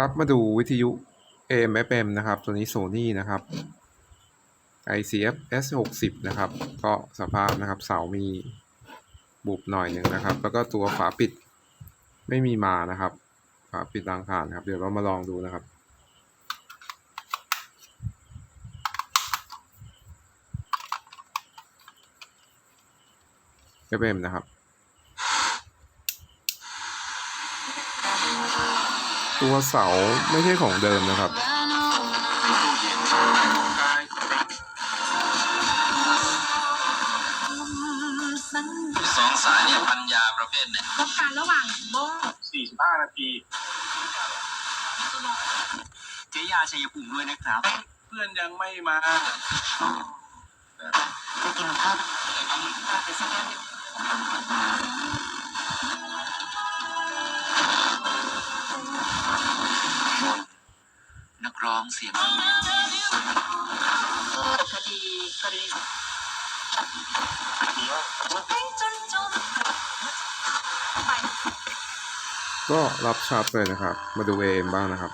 ครับมาดูวิทยุ AM FM นะครับ ตัวนี้ Sony นะครับ ICF S60 นะครับ ก็สภาพนะครับ เสามีบุบหน่อยหนึ่งนะครับ แล้วก็ตัวฝาปิดไม่มีมานะครับ ฝาปิดรางผ่านครับ เดี๋ยวเรามาลองดูนะครับ FM นะครับ ตัวเสาไม่ใช่ของเดิมนะครับ สองสายเนี่ยปัญญาประเภทไหนพบกันระหว่างโบ45 นาทีเจยาชัยภูมิด้วยนะครับ เพื่อนยังไม่มาจะกินข้าวไปสักแป๊ ร้องเสียงคดีคดีก็รับชาร์จเลยนะครับ มาดู AM บ้างนะครับ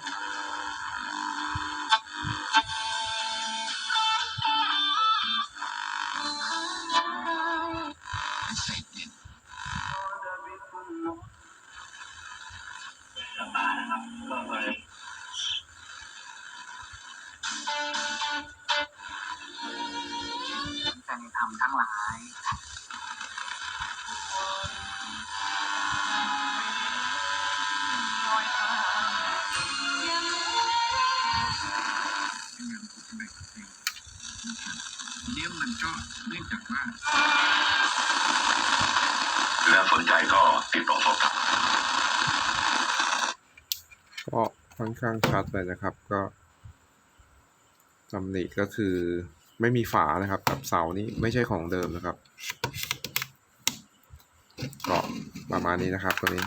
เสร็จเนี่ยการทำทั้งหลายเดี๋ยวมันก็เนื่องจากว่าแล้วสนใจก็ติดต่อสอบถามก็ค่อนข้างชัดเลยนะครับก็ตำหนิก็คือ ไม่มีฝานะครับกับเสานี้ไม่ใช่ของเดิมนะครับ ก็ประมาณนี้นะครับตัวนี้